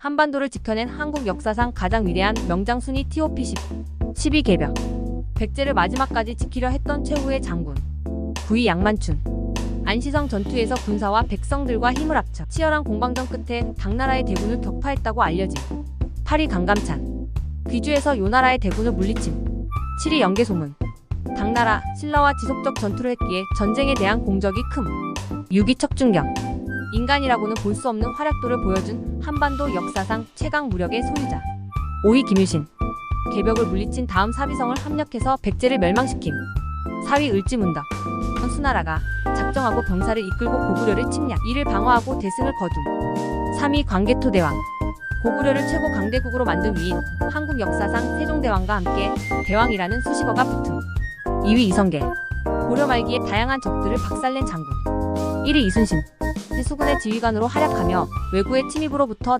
한반도를 지켜낸 한국 역사상 가장 위대한 명장 순위 TOP 10. 12개벽. 백제를 마지막까지 지키려 했던 최후의 장군. 구이 양만춘. 안시성 전투에서 군사와 백성들과 힘을 합쳐 치열한 공방전 끝에 당나라의 대군을 격파했다고 알려진 8위 강감찬. 귀주에서 요나라의 대군을 물리침. 7위 연개소문. 당나라, 신라와 지속적 전투를 했기에 전쟁에 대한 공적이 큼. 6위 척준경. 인간이라고는 볼 수 없는 활약도를 보여준 한반도 역사상 최강 무력의 소유자. 5위 김유신. 개벽을 물리친 다음 사비성을 합력해서 백제를 멸망시킴. 4위 을지문덕. 수나라가 작정하고 병사를 이끌고 고구려를 침략. 이를 방어하고 대승을 거둠. 3위 광개토 대왕. 고구려를 최고 강대국으로 만든 위인 한국 역사상 세종대왕과 함께 대왕이라는 수식어가 붙음. 2위 이성계. 고려 말기에 다양한 적들을 박살낸 장군. 1위 이순신. 수군의 지휘관으로 활약하며 외구의 침입으로부터